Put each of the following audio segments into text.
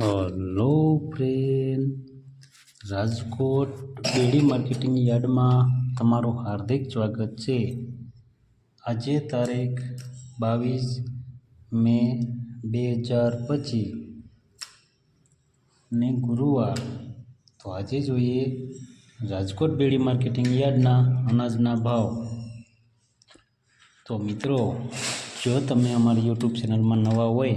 Hello friend Rajkot Bedi marketing યાર્ડમાં તમારું હાર્દિક સ્વાગત છે. આજે તારીખ બાવીસ મે બે હજાર પચીસ ને ગુરુવાર. તો આજે જોઈએ રાજકોટ બેડી માર્કેટિંગ યાર્ડના અનાજના ભાવ. તો મિત્રો, જો તમે અમારી યુટ્યુબ ચેનલમાં નવા હોય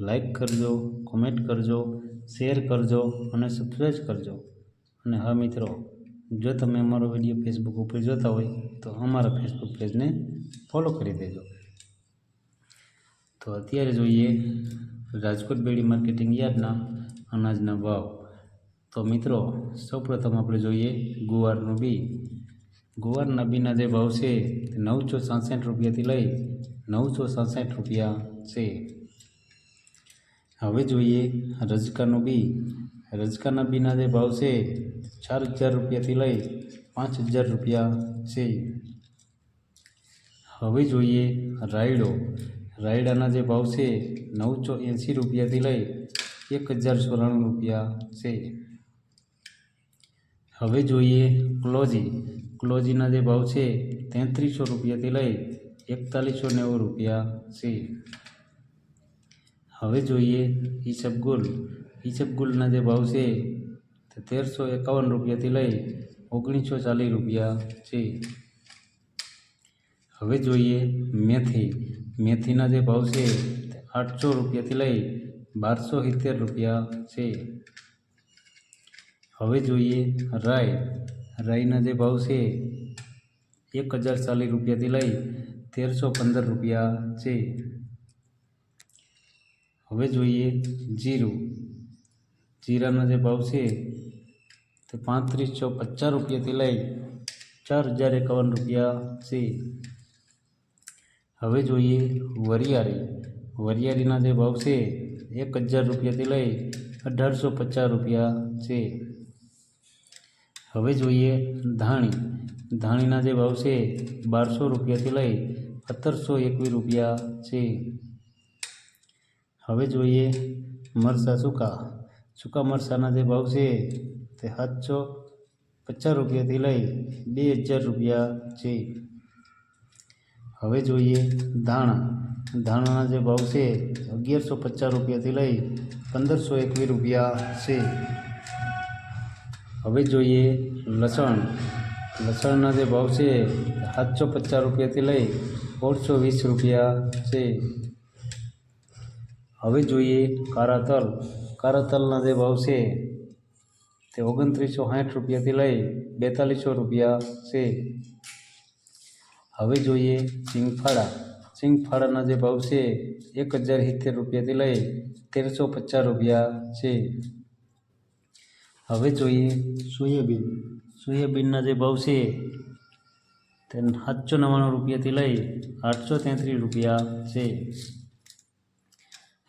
લાઈક કરજો, કોમેન્ટ કરજો, શેર કરજો અને સબસ્ક્રાઈબ કરજો. અને હા મિત્રો, જો તમે અમારો વીડિયો ફેસબુક ઉપર જોતા હોય, તો અમારા ફેસબુક પેજને ફોલો કરી દેજો. તો અત્યારે જોઈએ રાજકોટ બેડી માર્કેટિંગ યાર્ડના અનાજના ભાવ. તો મિત્રો, સૌપ્રથમ આપણે જોઈએ ગુવારનું બી. ગુવારના બીના જે ભાવ છે, તે નવસો સાસઠ રૂપિયાથી લઈ નવસો સાસઠ રૂપિયા છે. હવે જોઈએ, રજકાનું બી. રજકાના બીના જે ભાવ છે, ચાર હજાર રૂપિયાથી લઈ પાંચ હજાર રૂપિયા છે. હવે જોઈએ, રાયડો. રાયડાના જે ભાવ છે, નવસો એંસી રૂપિયાથી લઈ એક હજાર ચોરાણું રૂપિયા છે. હવે જોઈએ, ક્લોજી. ક્લોજીના જે ભાવ છે, તેત્રીસો રૂપિયાથી લઈ એકતાલીસો નેવું રૂપિયા છે. હવે જોઈએ ઈસબગુલ ઈસબગુલના જે ભાવ છે તે તેરસો એકાવન રૂપિયાથી લઈ ઓગણીસો ચાલીસ રૂપિયા છે. હવે જોઈએ મેથી. મેથીના જે ભાવ છે તે આઠસો રૂપિયાથી લઈ બારસો સિત્તેર રૂપિયા છે. હવે જોઈએ રાઈ. રાઈના જે ભાવ છે એક હજાર ચાલીસ રૂપિયાથી લઈ તેરસો પંદર રૂપિયા છે. હવે જોઈએ જીરું. જીરાના જે ભાવ છે તે પાંત્રીસો પચાસ રૂપિયાથી લઈ ચાર હજાર એકાવન રૂપિયા છે. હવે જોઈએ વરિયાળી. વરિયાળીના જે ભાવ છે એક હજાર રૂપિયાથી લઈ અઢારસો પચાસ રૂપિયા છે. હવે જોઈએ ધાણી. ધાણીના જે ભાવ છે બારસો રૂપિયાથી લઈ સત્તરસો એકવીસ રૂપિયા છે. હવે જોઈએ મરચાં સૂકા. સૂકા મરચાંના જે ભાવ છે તે સાતસો પચાસ રૂપિયાથી લઈ બે હજાર રૂપિયા છે. હવે જોઈએ ધાણા. ધાણાના જે ભાવ છે અગિયારસો પચાસ રૂપિયાથી લઈ પંદરસો એકવીસ રૂપિયા છે. હવે જોઈએ લસણ. લસણના જે ભાવ છે સાતસો પચાસ રૂપિયાથી લઈ ઓળસો વીસ રૂપિયા છે. હવે જોઈએ કાળા તલ કાળા તલના જે ભાવ છે તે ઓગણત્રીસો સાઠ રૂપિયાથી લઈ બેતાલીસો રૂપિયા છે. હવે જોઈએ સિંગફાળા સિંગફાળાના જે ભાવ છે એક હજાર સિત્તેર રૂપિયાથી લઈ તેરસો પચાસ રૂપિયા છે. હવે જોઈએ સોયાબીન. સોયાબીનના જે ભાવ છે તે સાતસો નવ્વાણું રૂપિયાથી લઈ આઠસો તેત્રીસ રૂપિયા છે.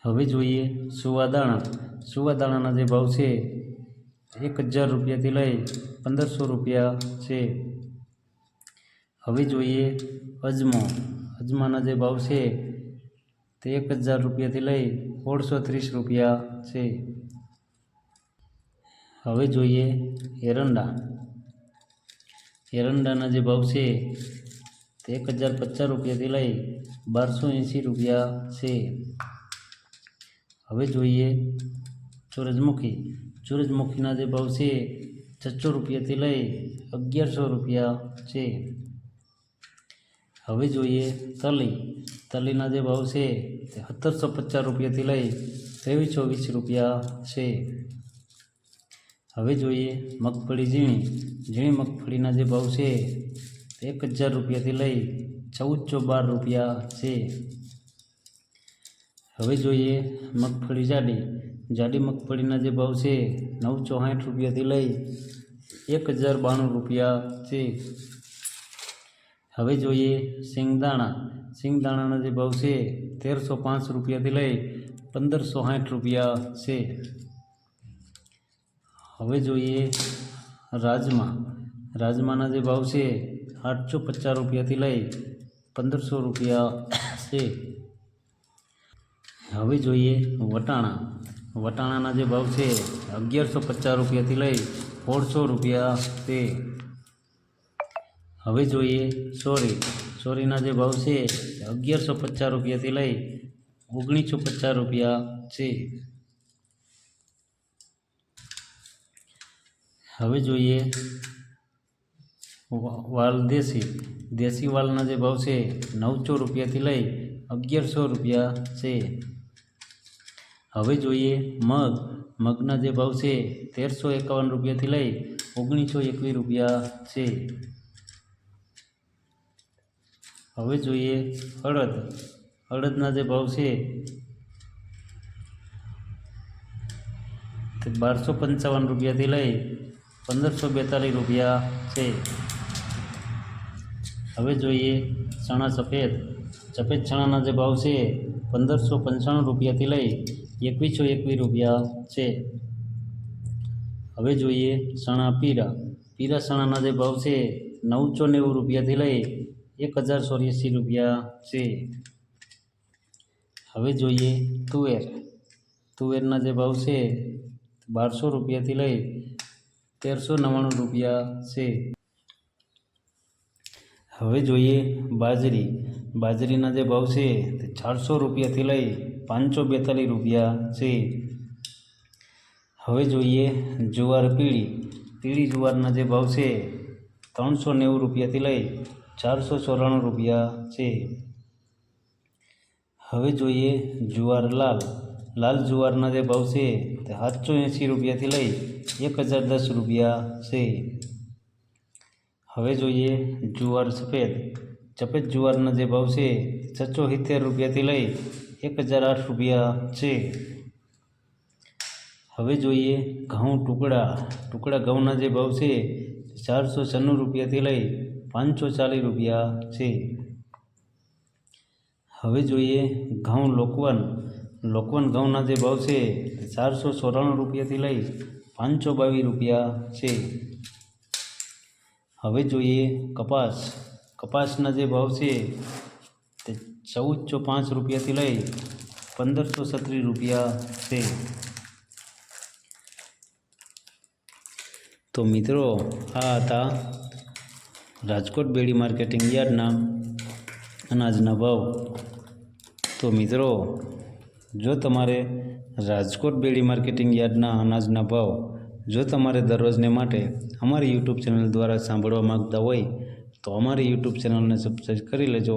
હવે જોઈએ સુવાદાણા સુવાદાણાના જે ભાવ છે, એક હજાર રૂપિયાથી લઈ પંદરસો રૂપિયા છે. હવે જોઈએ અજમો. અજમાના જે ભાવ છે, તે એક હજાર રૂપિયાથી લઈ સોળસો ત્રીસ રૂપિયા છે. હવે જોઈએ એરંડા. એરંડાના જે ભાવ છે, તે એક હજાર પચાસ રૂપિયાથી લઈ બારસો એંસી રૂપિયા છે. હવે જોઈએ સૂરજમુખી સૂરજમુખીના જે ભાવ છે, છસો રૂપિયાથી લઈ અગિયારસો રૂપિયા છે. હવે જોઈએ તલી. તલીના જે ભાવ છે, તે સત્તરસો પચાસ રૂપિયાથી લઈ ત્રેવીસો વીસ રૂપિયા છે. હવે જોઈએ મગફળી ઝીણી. ઝીણી મગફળીના જે ભાવ છે એક હજાર રૂપિયાથી લઈ ચૌદસો બાર રૂપિયા છે. હવે જોઈએ, મગફળી જાડી. જાડી મગફળીના જે ભાવ છે નવ ચોસાઠ રૂપિયાથી લઈ એક હજાર બાણું રૂપિયા છે. હવે જોઈએ સિંગદાણા સિંગદાણાના જે ભાવ છે, તેરસો પાંચ રૂપિયાથી લઈ પંદરસો સાઠ રૂપિયા છે. હવે જોઈએ રાજમા. રાજમાના જે ભાવ છે, આઠસો પચાસ રૂપિયાથી લઈ પંદરસો રૂપિયા છે. હવે જોઈએ વટાણા. વટાણાના જે ભાવ છે, અગિયારસો પચાસ રૂપિયાથી લઈ સોળસો રૂપિયા તે. હવે જોઈએ સોરી. સોરીના જે ભાવ છે, અગિયારસો પચાસ રૂપિયાથી લઈ ઓગણીસો પચાસ રૂપિયા છે. હવે જોઈએ વાલ દેશી. દેશી વાલના જે ભાવ છે, નવસો રૂપિયાથી લઈ અગિયારસો રૂપિયા છે. હવે જોઈએ મગ મગના જે ભાવ છે તેરસો એકાવન રૂપિયાથી લઈ ઓગણીસો એકવીસ રૂપિયા છે. હવે જોઈએ અડદ. અડદના જે ભાવ છે તે બારસો પંચાવન રૂપિયાથી લઈ પંદરસો બેતાલીસ રૂપિયા છે. હવે જોઈએ ચણા સફેદ. સફેદ ચણાના જે ભાવ છે પંદરસો પંચાણું રૂપિયાથી લઈ એકવીસો એકવીસ રૂપિયા છે. હવે જોઈએ ચણા પીરા. પીરા ચણાના જે ભાવ છે, નવસો નેવું રૂપિયાથી લઈ એક હજાર ચોર્યાસી રૂપિયા છે. હવે જોઈએ તુવેર. તુવેરના જે ભાવ છે, બારસો રૂપિયાથી લઈ તેરસો નવ્વાણું રૂપિયા છે. હવે જોઈએ બાજરી. બાજરીના જે ભાવ છે, તે ચારસો રૂપિયાથી લઈ પાંચસો બેતાલીસ રૂપિયા છે. હવે જોઈએ જુવાર પીળી. પીળી જુવારના જે ભાવ છે, ત્રણસો નેવું રૂપિયાથી લઈ ચારસો ચોરાણું રૂપિયા છે. હવે જોઈએ જુવાર લાલ. લાલ જુવારના જે ભાવ છે, તે સાતસો એંસી રૂપિયાથી લઈ એક હજાર દસ રૂપિયા છે. હવે જોઈએ જુવાર સફેદ. સફેદ જુવારના જે ભાવ છે, છસો સિત્તેર રૂપિયાથી લઈ એક હજાર આઠ રૂપિયા છે. હવે જોઈએ ઘઉં ટુકડા. ટુકડા ઘઉંના જે ભાવ છે ચારસો છન્નું રૂપિયાથી લઈ પાંચસો ચાલીસ રૂપિયા છે. હવે જોઈએ ઘઉં લોકવન. લોકવન ઘઉંના જે ભાવ છે ચારસો ચોરાણું રૂપિયાથી લઈ પાંચસો બાવીસ રૂપિયા છે. હવે જોઈએ કપાસ. કપાસના જે ભાવ છે ચૌદસો પાંચ રૂપિયાથી લઈ પંદરસો છત્રીસ રૂપિયા છે. તો મિત્રો, આ હતા રાજકોટ બેડી માર્કેટિંગ યાર્ડના અનાજના ભાવ. તો મિત્રો, જો તમારે રાજકોટ બેડી માર્કેટિંગ યાર્ડના અનાજના ભાવ જો તમારે દરરોજને માટે અમારી યુટ્યુબ ચેનલ દ્વારા સાંભળવા માગતા હોય, તો અમારી યુટ્યુબ ચેનલને સબસ્ક્રાઈબ કરી લેજો.